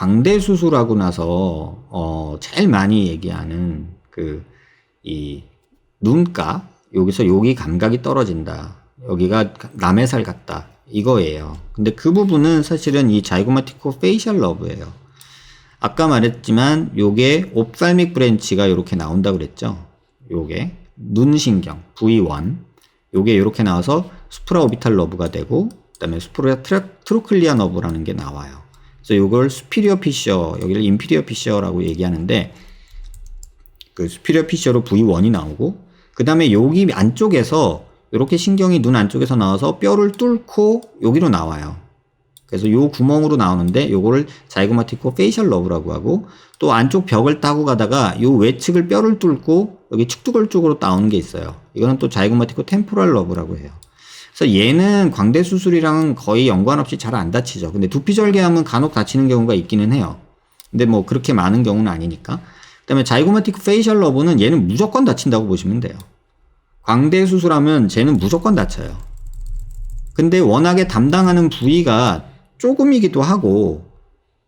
광대 수술하고 나서 어 제일 많이 얘기하는 그 이 눈가 여기서 여기 감각이 떨어진다. 여기가 남의 살 같다. 이거예요. 근데 그 부분은 사실은 이 자이고마티코 페이셜 러브예요. 아까 말했지만 요게 옵살믹 브랜치가 이렇게 나온다 그랬죠. 요게 눈신경 V1 요게 이렇게 나와서 수프라 오비탈 러브가 되고 그다음에 수프라 트라- 트로클리아 너브라는 게 나와요. 그래서 요걸 수피리어 피셔 여기를 인피리어 피셔라고 얘기하는데 그 수피리어 피셔로 V1이 나오고 그 다음에 여기 안쪽에서 이렇게 신경이 눈 안쪽에서 나와서 뼈를 뚫고 여기로 나와요. 그래서 요 구멍으로 나오는데 요거를 자이고마티코 페이셜 러브라고 하고 또 안쪽 벽을 따고 가다가 요 외측을 뼈를 뚫고 여기 축두걸 쪽으로 나오는 게 있어요. 이거는 또 자이고마티코 템포럴 러브라고 해요. 그래서 얘는 광대 수술이랑은 거의 연관없이 잘 안 다치죠. 근데 두피 절개하면 간혹 다치는 경우가 있기는 해요. 근데 뭐 그렇게 많은 경우는 아니니까. 그다음에 자이고마티코 페이셜 러브는 얘는 무조건 다친다고 보시면 돼요. 광대 수술하면 쟤는 무조건 다쳐요. 근데 워낙에 담당하는 부위가 조금이기도 하고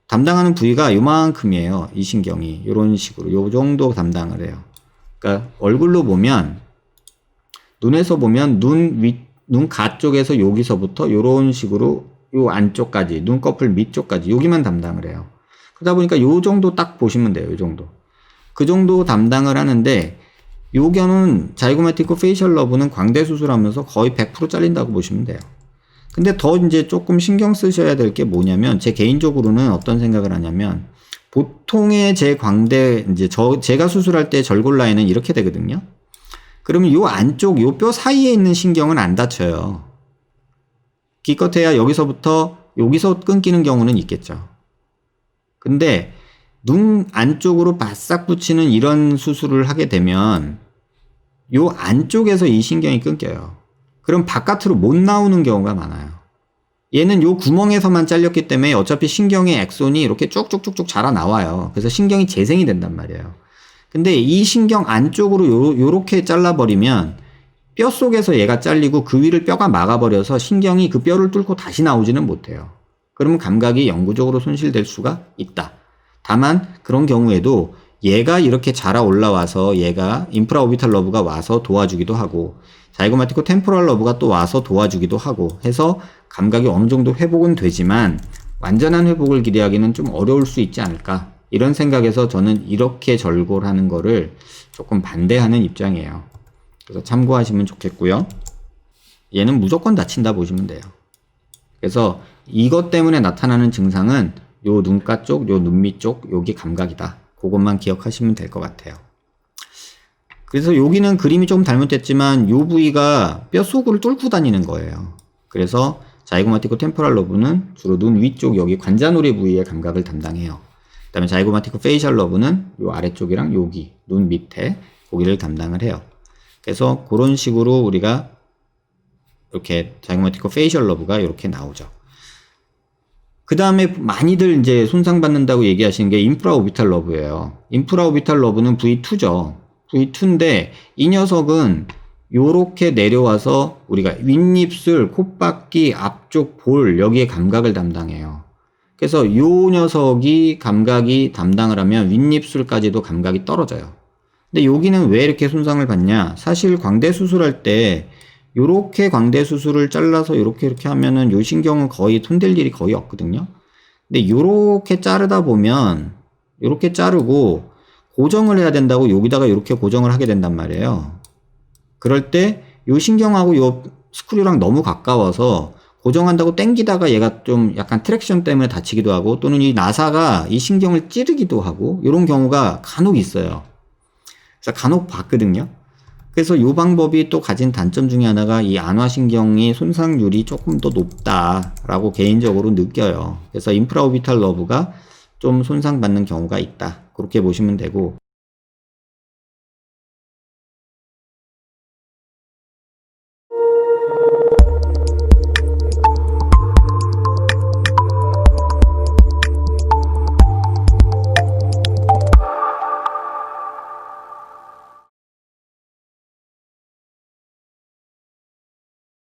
담당하는 부위가 요만큼이에요. 이 신경이 요런 식으로 요 정도 담당을 해요. 그러니까 얼굴로 보면 눈에서 보면 눈 위, 눈 가 쪽에서 여기서부터 요런 식으로 요 안쪽까지 눈꺼풀 밑쪽까지 여기만 담당을 해요. 그러다 보니까 요 정도 딱 보시면 돼요. 요 정도. 그 정도 담당을 하는데 요견은 자이고마티코 페이셜 러브는 광대 수술하면서 거의 100% 잘린다고 보시면 돼요. 근데 더 이제 조금 신경 쓰셔야 될 게 뭐냐면 제 개인적으로는 어떤 생각을 하냐면 보통의 제 광대 이제 저 제가 수술할 때 절골 라인은 이렇게 되거든요. 그러면 요 안쪽 요 뼈 사이에 있는 신경은 안 다쳐요. 기껏해야 여기서부터 여기서 끊기는 경우는 있겠죠. 근데 눈 안쪽으로 바싹 붙이는 이런 수술을 하게 되면 요 안쪽에서 이 신경이 끊겨요. 그럼 바깥으로 못 나오는 경우가 많아요. 얘는 요 구멍에서만 잘렸기 때문에 어차피 신경의 액손이 이렇게 쭉쭉쭉쭉 자라 나와요. 그래서 신경이 재생이 된단 말이에요. 근데 이 신경 안쪽으로 요, 요렇게 잘라버리면 뼈 속에서 얘가 잘리고 그 위를 뼈가 막아버려서 신경이 그 뼈를 뚫고 다시 나오지는 못해요. 그러면 감각이 영구적으로 손실될 수가 있다. 다만 그런 경우에도 얘가 이렇게 자라 올라와서 얘가 인프라오비탈 러브가 와서 도와주기도 하고 자이고마티코 템포럴 러브가 또 와서 도와주기도 하고 해서 감각이 어느 정도 회복은 되지만 완전한 회복을 기대하기는 좀 어려울 수 있지 않을까 이런 생각에서 저는 이렇게 절골하는 거를 조금 반대하는 입장이에요. 그래서 참고하시면 좋겠고요. 얘는 무조건 다친다 보시면 돼요. 그래서 이것 때문에 나타나는 증상은 요 눈가 쪽, 요 눈밑 쪽, 여기 감각이다. 그것만 기억하시면 될 것 같아요. 그래서 여기는 그림이 조금 잘못됐지만 요 부위가 뼈 속을 뚫고 다니는 거예요. 그래서 자이고마티코 템포랄 러브는 주로 눈 위쪽 여기 관자놀이 부위의 감각을 담당해요. 그다음에 자이고마티코 페이셜 러브는 요 아래쪽이랑 여기 눈 밑에 고기를 담당을 해요. 그래서 그런 식으로 우리가 이렇게 자이고마티코 페이셜 러브가 이렇게 나오죠. 그 다음에 많이들 이제 손상받는다고 얘기하시는 게 인프라 오비탈 러브예요. 인프라 오비탈 러브는 V2죠. V2인데 이 녀석은 요렇게 내려와서 우리가 윗입술, 콧바퀴, 앞쪽 볼 여기에 감각을 담당해요. 그래서 요 녀석이 감각이 담당을 하면 윗입술까지도 감각이 떨어져요. 근데 여기는 왜 이렇게 손상을 받냐? 사실 광대 수술할 때 요렇게 광대 수술을 잘라서 요렇게 이렇게 하면은 요 신경은 거의 손댈 일이 거의 없거든요. 근데 요렇게 자르다 보면 요렇게 자르고 고정을 해야 된다고 여기다가 요렇게 고정을 하게 된단 말이에요. 그럴 때 요 신경하고 요 스크류랑 너무 가까워서 고정한다고 땡기다가 얘가 좀 약간 트랙션 때문에 다치기도 하고 또는 이 나사가 이 신경을 찌르기도 하고 이런 경우가 간혹 있어요. 그래서 간혹 봤거든요. 그래서 이 방법이 또 가진 단점 중에 하나가 이 안화신경의 손상률이 조금 더 높다라고 개인적으로 느껴요. 그래서 인프라오비탈 러브가 좀 손상받는 경우가 있다. 그렇게 보시면 되고